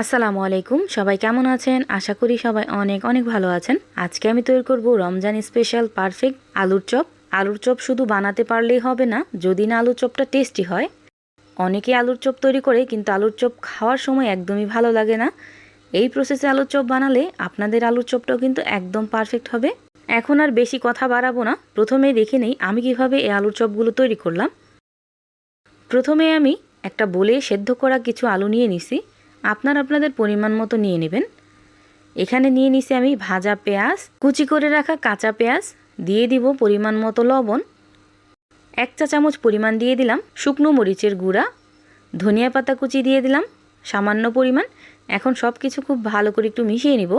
আসসালামু আলাইকুম, সবাই কেমন আছেন? আশা করি সবাই অনেক অনেক ভালো আছেন। আজকে আমি তৈরি করব রমজান স্পেশাল পারফেক্ট আলুর চপ। আলুর চপ শুধু বানাতে পারলেই হবে না, যদি না আলুর চপটা টেস্টি হয়। অনেকে আলুর চপ তৈরি করে, কিন্তু আলুর চপ খাওয়ার সময় একদমই ভালো লাগে না। এই প্রসেসে আলুর চপ বানালে আপনাদের আলুর চপটাও কিন্তু একদম পারফেক্ট হবে। এখন আর বেশি কথা বাড়াবো না। প্রথমেই দেখে নেই আমি কীভাবে এই আলুর চপগুলো তৈরি করলাম। প্রথমে আমি একটা বলে সেদ্ধ করা কিছু আলু নিয়ে নিছি। আপনার আপনাদের পরিমাণ মতো নিয়ে নেবেন। এখানে নিয়ে নিছি আমি ভাজা পেঁয়াজ, কুচি করে রাখা কাঁচা পেঁয়াজ, দিয়ে দিব পরিমাণ মতো লবণ। এক চা চামচ পরিমাণ দিয়ে দিলাম শুকনো মরিচের গুঁড়া, ধনিয়া পাতা কুচি দিয়ে দিলাম সামান্য পরিমাণ। এখন সব কিছু খুব ভালো করে একটু মিশিয়ে নিব।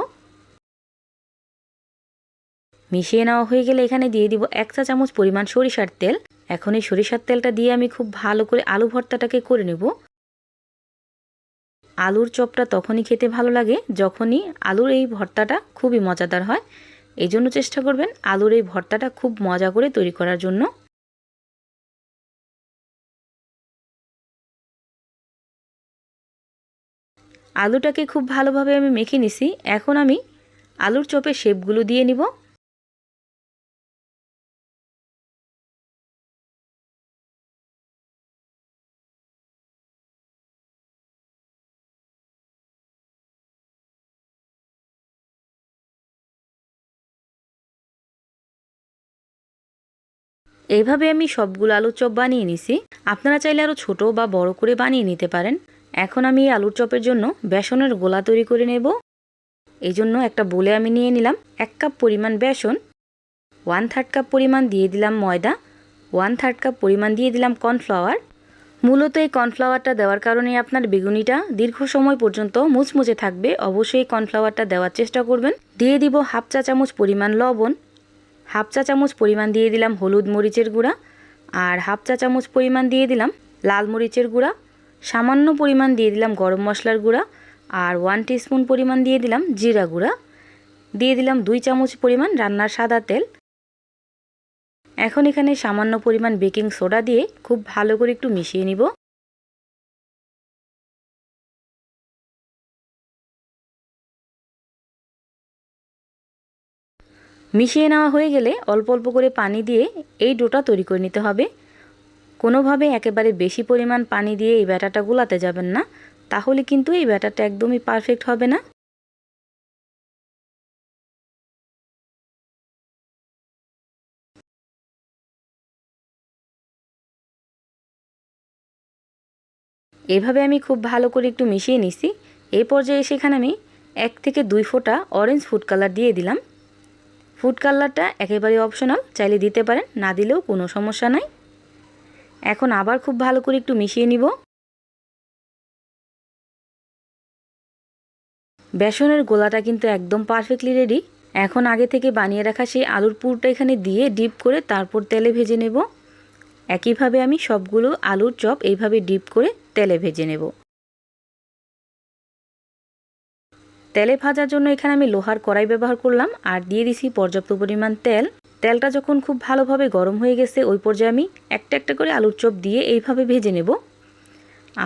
মিশিয়ে নেওয়া হয়ে গেলে এখানে দিয়ে দিব এক চা চামচ পরিমাণ সরিষার তেল। এখন এই সরিষার তেলটা দিয়ে আমি খুব ভালো করে আলু ভর্তাটাকে করে নেব। আলুর চপটা তখনই খেতে ভালো লাগে, যখনই আলুর এই ভর্তাটা খুবই মজাদার হয়। এই জন্য চেষ্টা করবেন আলুর এই ভর্তাটা খুব মজা করে তৈরি করার জন্য। আলুটাকে খুব ভালোভাবে আমি মেখে নিছি। এখন আমি আলুর চপের শেপগুলো দিয়ে নিব। এইভাবে আমি সবগুলো আলুর চপ বানিয়ে নিছি। আপনারা চাইলে আরও ছোট বা বড় করে বানিয়ে নিতে পারেন। এখন আমি এই আলুর চপের জন্য বেসনের গোলা তৈরি করে নেব। এই জন্য একটা বলে আমি নিয়ে নিলাম এক কাপ পরিমাণ বেসন, ওয়ান থার্ড কাপ পরিমাণ দিয়ে দিলাম ময়দা, ওয়ান থার্ড কাপ পরিমাণ দিয়ে দিলাম কর্নফ্লাওয়ার। মূলত এই কর্নফ্লাওয়ারটা দেওয়ার কারণে আপনার বেগুনিটা দীর্ঘ সময় পর্যন্ত মুচমুচে থাকবে। অবশ্যই কর্নফ্লাওয়ারটা দেওয়ার চেষ্টা করবেন। দিয়ে দিব হাফ চা চামচ পরিমাণ লবণ হাফ চা চামচ পরিমাণ দিয়ে দিলাম হলুদ মরিচের গুঁড়া আর হাফ চা চামচ পরিমাণ দিয়ে দিলাম লাল মরিচের গুঁড়া। সামান্য পরিমাণ দিয়ে দিলাম গরম মশলার গুঁড়া আর ওয়ান স্পুন পরিমাণ দিয়ে দিলাম জিরা গুঁড়া। দিয়ে দিলাম দুই চামচ পরিমাণ রান্নার সাদা তেল। এখন এখানে সামান্য পরিমাণ বেকিং সোডা দিয়ে খুব ভালো করে একটু মিশিয়ে নিব। মিশিয়ে নেওয়া হয়ে গেলে অল্প অল্প করে পানি দিয়ে এই ডোটা তৈরি করে নিতে হবে। কোনোভাবে একেবারে বেশি পরিমাণ পানি দিয়ে এই ব্যাটাটা গুলাতে যাবেন না, তাহলে কিন্তু এই ব্যাটারটা একদমই পারফেক্ট হবে না। এভাবে আমি খুব ভালো করে একটু মিশিয়ে নিছি। এই পর্যায়ে সেখানে আমি এক থেকে দুই ফোঁটা অরেঞ্জ ফুড কালার দিয়ে দিলাম। ফুড কালারটা একেবারেই অপশনাল চাইলে দিতে পারেন, না দিলেও কোনো সমস্যা নাই। এখন আবার খুব ভালো করে একটু মিশিয়ে নিব। বেসনের গোলাটা কিন্তু একদম পারফেক্টলি রেডি এখন আগে থেকে বানিয়ে রাখা সেই আলুর পুরটা এখানে দিয়ে ডিপ করে তারপর তেলে ভেজে নেব। একইভাবে আমি সবগুলো আলুর চপ এইভাবে ডিপ করে তেলে ভেজে নেব। তেলে ভাজার জন্য এখানে আমি লোহার কড়াই ব্যবহার করলাম আর দিয়ে দিছি পর্যাপ্ত পরিমাণ তেল। তেলটা যখন খুব ভালোভাবে গরম হয়ে গেছে, ওই পর্যায়ে আমি একটা একটা করে আলুর চপ দিয়ে এইভাবে ভেজে নেব।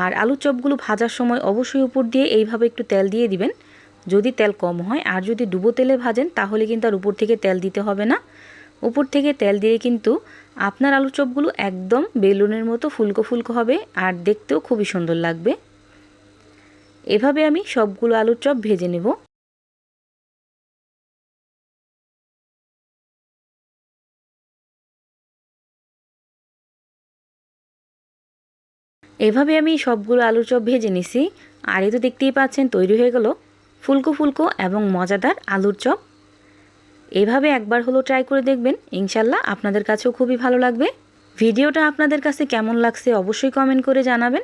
আর আলুর চপগুলো ভাজার সময় অবশ্যই উপর দিয়ে এইভাবে একটু তেল দিয়ে দিবেন। যদি তেল কম হয়, আর যদি ডুবো তেলে ভাজেন, তাহলে কিন্তু আর উপর থেকে তেল দিতে হবে না। উপর থেকে তেল দিয়ে কিন্তু আপনার আলুর চপগুলো একদম বেলুনের মতো ফুলকো ফুলকো হবে, আর দেখতেও খুবই সুন্দর লাগবে। এভাবে আমি সবগুলো আলুর চপ ভেজে নেব। এভাবে আমি সবগুলো আলুর চপ ভেজে নিছি। আর এই তো দেখতেই পাচ্ছেন, তৈরি হয়ে গেল ফুলকো ফুলকো এবং মজাদার আলুর চপ। এভাবে একবার হলো ট্রাই করে দেখবেন, ইনশাল্লাহ আপনাদের কাছেও খুবই ভালো লাগবে। ভিডিওটা আপনাদের কাছে কেমন লাগছে অবশ্যই কমেন্ট করে জানাবেন।